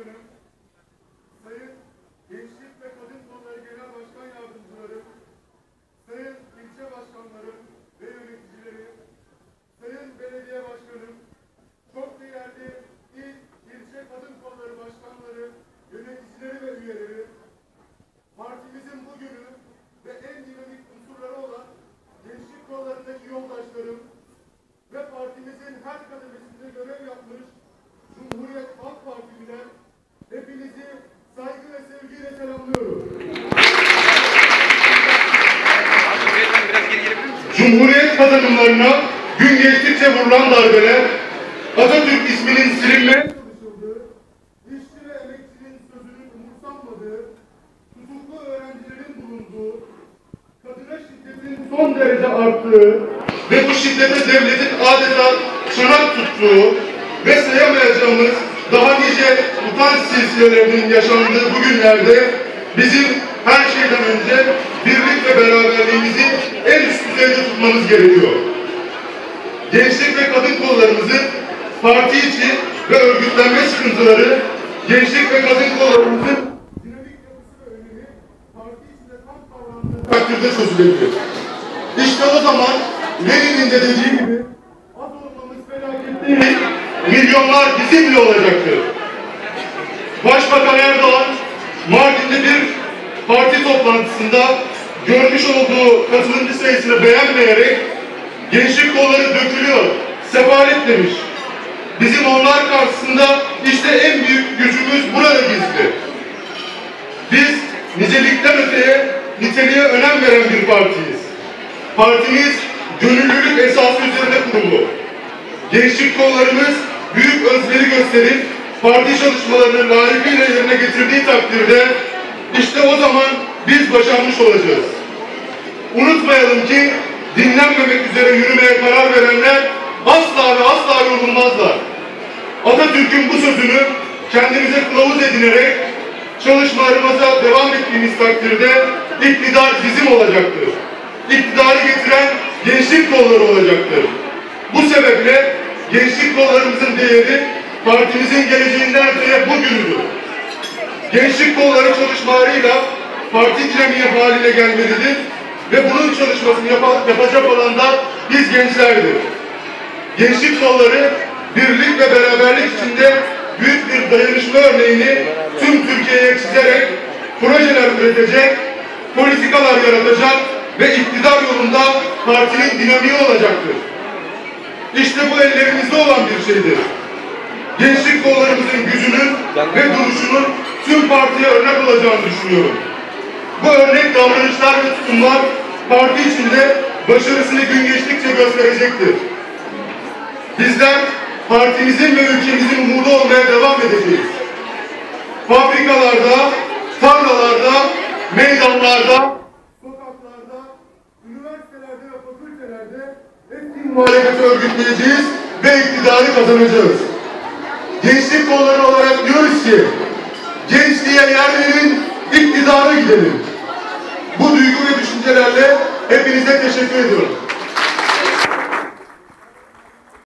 afternoon. Cumhuriyet kazanımlarına gün geçtikçe vurulan darbeler, Atatürk isminin çalışıldığı, işçi ve emekçinin sözünün tutuklu öğrencilerin bulunduğu, kadına şiddetin son derece arttığı ve bu şiddete devletin adeta çanak tuttuğu ve sayamayacağımız daha nice utanç silsilelerinin yaşandığı bu günlerde bizim her şeyden önce birlik ve beraberliğimizi en üst düzeyde tutmamız gerekiyor. Gençlik ve kadın kollarımızın parti içi ve örgütlenme sıkıntıları, gençlik ve kadın kollarımızın dinamik yapısı ve takdirde çözülebilir. İşte o zaman Lenin'in de dediği gibi az olmamız felaket değil, milyonlar bizimle olacaktır. Başbakan Erdoğan Mardin'de bir parti toplantısında görmüş olduğu katılımcı sayısını beğenmeyerek gençlik kolları dökülüyor, sefalet demiş. Bizim onlar karşısında işte en büyük gücümüz burada gizli. Biz nicelikten öteye niteliğe önem veren bir partiyiz. Partimiz gönüllülük esası üzerine kurulu. Gençlik kollarımız büyük özveri gösterip parti çalışmalarını layıkıyla yerine getirdiği takdirde işte o zaman biz başarmış olacağız. Unutmayalım ki dinlenmemek üzere yürümeye karar verenler asla ve asla yorulmazlar. Atatürk'ün bu sözünü kendimize kılavuz edinerek çalışmalarımıza devam ettiğimiz takdirde iktidar bizim olacaktır. İktidarı getiren gençlik kolları olacaktır. Bu sebeple gençlik kollarımızın değeri partimizin geleceğinden öteye bugünüdür. Gençlik kolları çalışmalarıyla parti dinamiği haline gelmelidir ve bunun çalışmasını yapa- yapacak olan da biz gençlerdir. Gençlik kolları birlik ve beraberlik içinde büyük bir dayanışma örneğini tüm Türkiye'ye çizerek projeler üretecek, politikalar yaratacak ve iktidar yolunda partinin dinamiği olacaktır. İşte bu ellerimizde olan bir şeydir. Gençlik kollarımızın gücünün ve duruşunun tüm partiye örnek olacağını düşünüyorum. Bu örnek davranışlar ve tutumlar parti içinde başarısını gün geçtikçe gösterecektir. Bizler partimizin ve ülkemizin umudu olmaya devam edeceğiz. Fabrikalarda, tarlalarda, meydanlarda, sokaklarda, üniversitelerde ve fakültelerde etkin muhalefeti örgütleyeceğiz ve iktidarı kazanacağız. Gençlik kolları olarak diyoruz ki, gençliğe yer verin, iktidara gidelim. Bu duygu ve düşüncelerle hepinize teşekkür ediyorum.